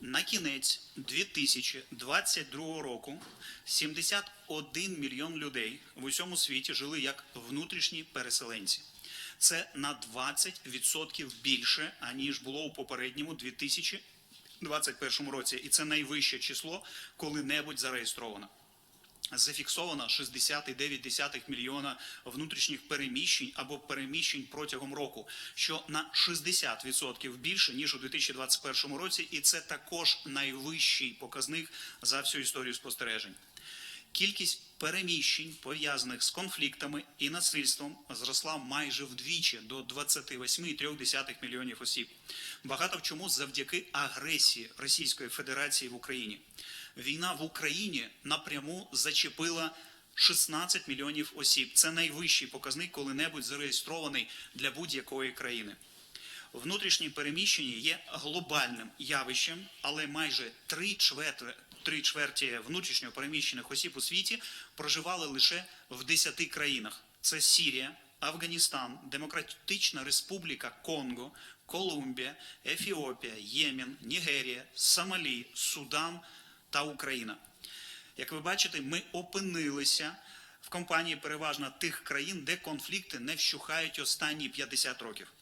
На кінець 2022 року 71 мільйон людей в усьому світі жили як внутрішні переселенці. Це на 20% більше, аніж було у попередньому 2021 році. І це найвище число коли-небудь зареєстровано зафіксовано 60,9 мільйона внутрішніх переміщень або переміщень протягом року, що на 60% більше ніж у 2021 році, і це також найвищий показник за всю історію спостережень. Кількість переміщень, пов'язаних з конфліктами і насильством, зросла майже вдвічі до 28,3 мільйонів осіб. Багато в чому завдяки агресії Російської Федерації в Україні. Війна в Україні напряму зачепила 16 мільйонів осіб. Це найвищий показник, коли-небудь зареєстрований для будь-якої країни. Внутрішні переміщення є глобальним явищем, але майже три чверті, три чверті внутрішньо переміщених осіб у світі проживали лише в 10 країнах: це Сірія, Афганістан, Демократична Республіка Конго, Колумбія, Ефіопія, Ємен, Нігерія, Сомалі, Судан та Україна. Як ви бачите, ми опинилися в компанії переважно тих країн, де конфлікти не вщухають останні 50 років.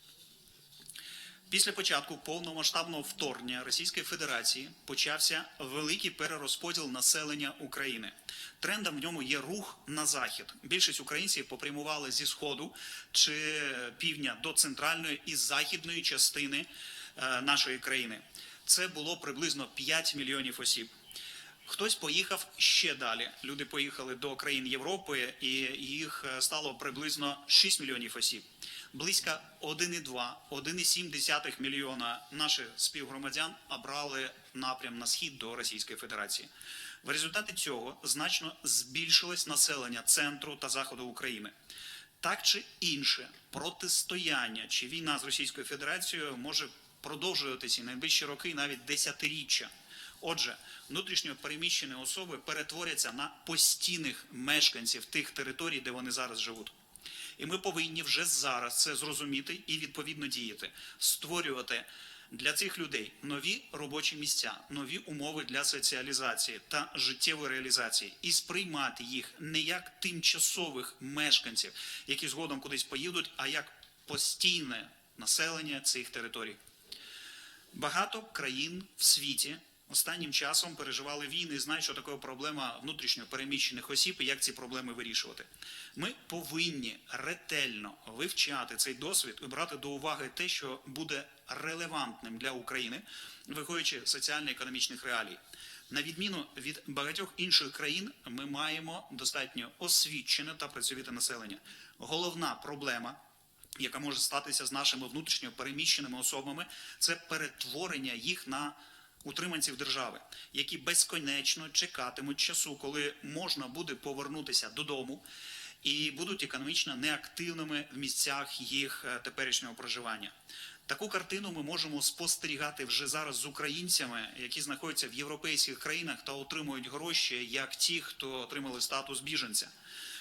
Після початку повномасштабного вторгнення Російської Федерації почався великий перерозподіл населення України. Трендом в ньому є рух на захід. Більшість українців попрямували зі сходу чи півдня до центральної і західної частини е, нашої країни. Це було приблизно 5 мільйонів осіб. Хтось поїхав ще далі. Люди поїхали до країн Європи, і їх е, стало приблизно 6 мільйонів осіб. Близько 1,2-1,7 мільйона наших співгромадян обрали напрям на схід до Російської Федерації. В результаті цього значно збільшилось населення центру та заходу України. Так чи інше, протистояння чи війна з Російською Федерацією може продовжуватися найближчі роки, навіть десятиріччя. Отже, внутрішньо переміщені особи перетворяться на постійних мешканців тих територій, де вони зараз живуть. І ми повинні вже зараз це зрозуміти і відповідно діяти, створювати для цих людей нові робочі місця, нові умови для соціалізації та життєвої реалізації, і сприймати їх не як тимчасових мешканців, які згодом кудись поїдуть, а як постійне населення цих територій. Багато країн в світі останнім часом переживали війни і знають, що таке проблема внутрішньо переміщених осіб і як ці проблеми вирішувати. Ми повинні ретельно вивчати цей досвід і брати до уваги те, що буде релевантним для України, виходячи з соціально-економічних реалій. На відміну від багатьох інших країн, ми маємо достатньо освічене та працьовите населення. Головна проблема яка може статися з нашими внутрішньо переміщеними особами, це перетворення їх на утриманців держави, які безконечно чекатимуть часу, коли можна буде повернутися додому. І будуть економічно неактивними в місцях їх е, теперішнього проживання. Таку картину ми можемо спостерігати вже зараз з українцями, які знаходяться в європейських країнах та отримують гроші, як ті, хто отримали статус біженця.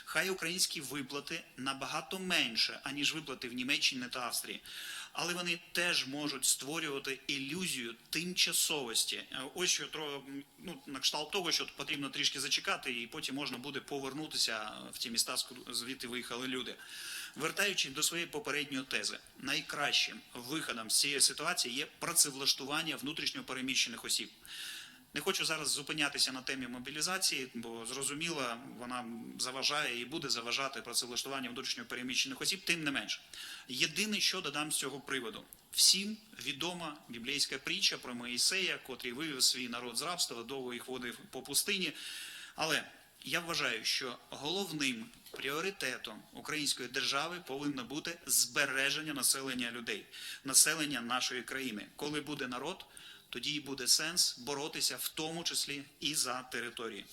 Хай українські виплати набагато менше, аніж виплати в Німеччині та Австрії, але вони теж можуть створювати ілюзію тимчасовості. Е, Ось що ну, на кшталт того, що потрібно трішки зачекати, і потім можна буде повернутися в ті міста, звідти виїхали люди. Вертаючись до своєї попередньої тези, найкращим виходом з цієї ситуації є працевлаштування внутрішньо переміщених осіб. Не хочу зараз зупинятися на темі мобілізації, бо зрозуміло, вона заважає і буде заважати працевлаштування внутрішньо переміщених осіб, тим не менше. Єдине, що додам з цього приводу. Всім відома біблійська притча про Моїсея, котрий вивів свій народ з рабства, довго їх водив по пустині. Але я вважаю, що головним пріоритетом української держави повинно бути збереження населення людей, населення нашої країни. Коли буде народ, тоді і буде сенс боротися в тому числі і за території.